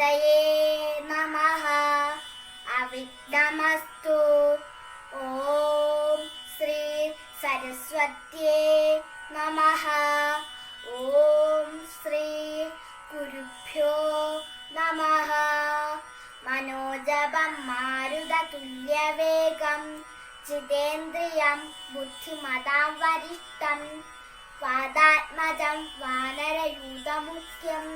ഗണപതയേ നമ അവിഘ്നമസ്തു ഓം ശ്രീ സരസ്വത്യേ നമ ഓം ശ്രീ കുരുഭ്യോ നമ മനോജപം മാരുതതുല്യവേഗം ചിതേന്ദ്രിയം ബുദ്ധിമതാം വരിഷ്ടം വാദാത്മജം വാനരയൂതമുഖ്യം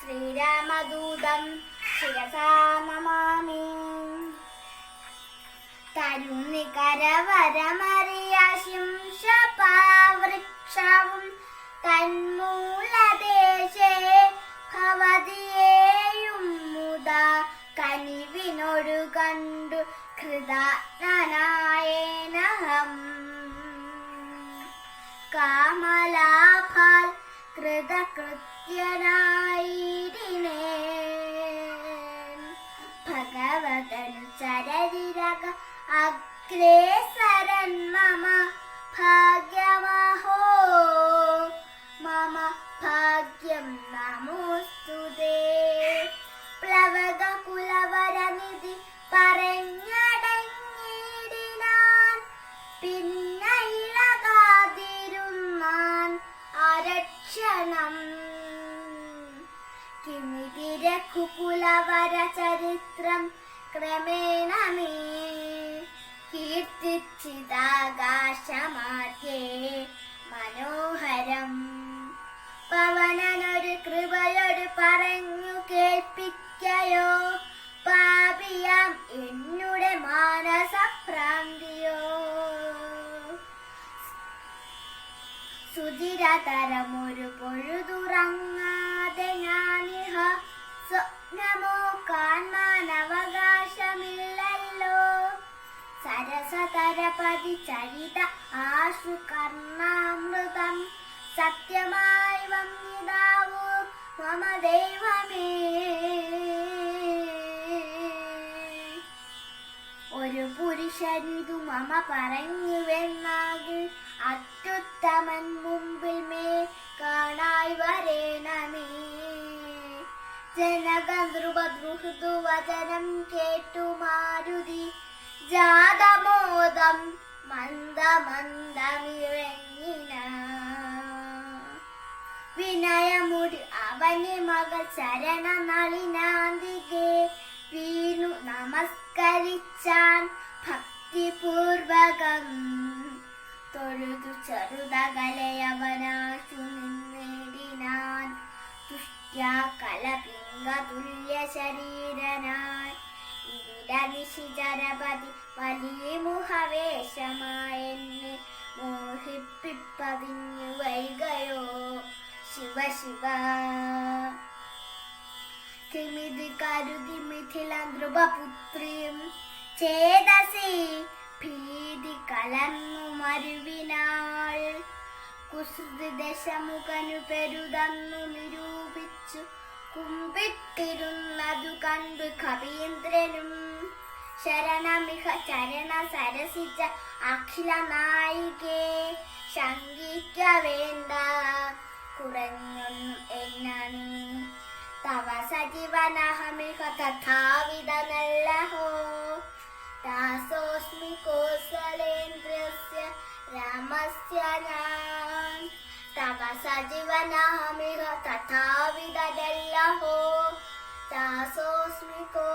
ശ്രീരാമദൂതം ശിരസാ നമാമി തരുണികരവരമറിയാശിംശപാവൃക്ഷവും തന്മൂലദേശേ ഭവതിയേയും മുത കനിവിനൊടു കണ്ടു കൃതജ്ഞനായേനഹം. കാമലാഭാൽ കൃതകൃത്യനായിരിനേ ഭഗവതൻ ചരരിരക അഗ്രേസരൻ മമ ഭാഗ്യമഹോ അരക്ഷണം കിമിതിരക്കുകുലവര ചരിത്രം ക്രമേണ മേ കീർത്തിച്ചിതാകാശമാധ്യേ മനോഹരം. പവനനൊരു കൃപയോട് പറഞ്ഞു കേൾപ്പിക്കയോ പാപിയാം എന്നുടെ മാനസഭ്രാന്തിയോ. സുധിരതരമൊരു പൊഴുതുറങ്ങാതെ ഞാനിഹ സ്വപ്നമോ കാണാനവകാശമില്ലല്ലോ. സരസതരപതി ചരിത ആശു കർണാമൃതം സത്യമായി വന്നിതാവൂ. മമ ദൈവമേ ഒരു പുരുഷനിതു മമ പറഞ്ഞുവെന്നാകിൽ അത്യുത്തമൻ മുമ്പിൽ മേ കാണായി വരേണമേ ജനകൃപദ്രുഹൃദു വചനം കേട്ടു മാരുതി ജാതമോദം മന്ദമന്ദമിറങ്ങിന വിനയമുടി അവന് മകൾ ശരണ നളിനാന്തികെ വീണു നമസ്കരിച്ചാൻ ഭക്തിപൂർവകം തൊഴുതു ചെറുതകലയവനാശു നിന്നിടിനാൻ. തുഷ്ട്യാ കലപിംഗതുല്യ ശരീരനായി. ഇരനിശിചരപതി വലിയ മുഖവേഷമായെന്നെ മോഹിപ്പിപ്പതിഞ്ഞു വൈകയോ ശിവ ശിവ. കരുതി മിഥില ധ്രുവപുത്രിയും ചേതസി ഭീതി കലന്നു മരുവിനാൾ കുസൃതി ദശമുഖനു പെരുതന്നു നിരൂപിച്ചു കുമ്പിട്ടിരുന്നതു കണ്ടു കവീന്ദ്രനും ശരണമിഹ ചരണ സരസിച്ച അഖില നായികേ ശങ്കിക്ക വേണ്ട കുറഞ്ഞൊന്നും എന്നാണ് തവ जीवन हमेह तथाविदनल्लहो दासोऽस्मि कोसलेन्द्रस्य रामस्य नाम। तव सजीवन तथा तथाविदनल्लहो दासोऽस्मि को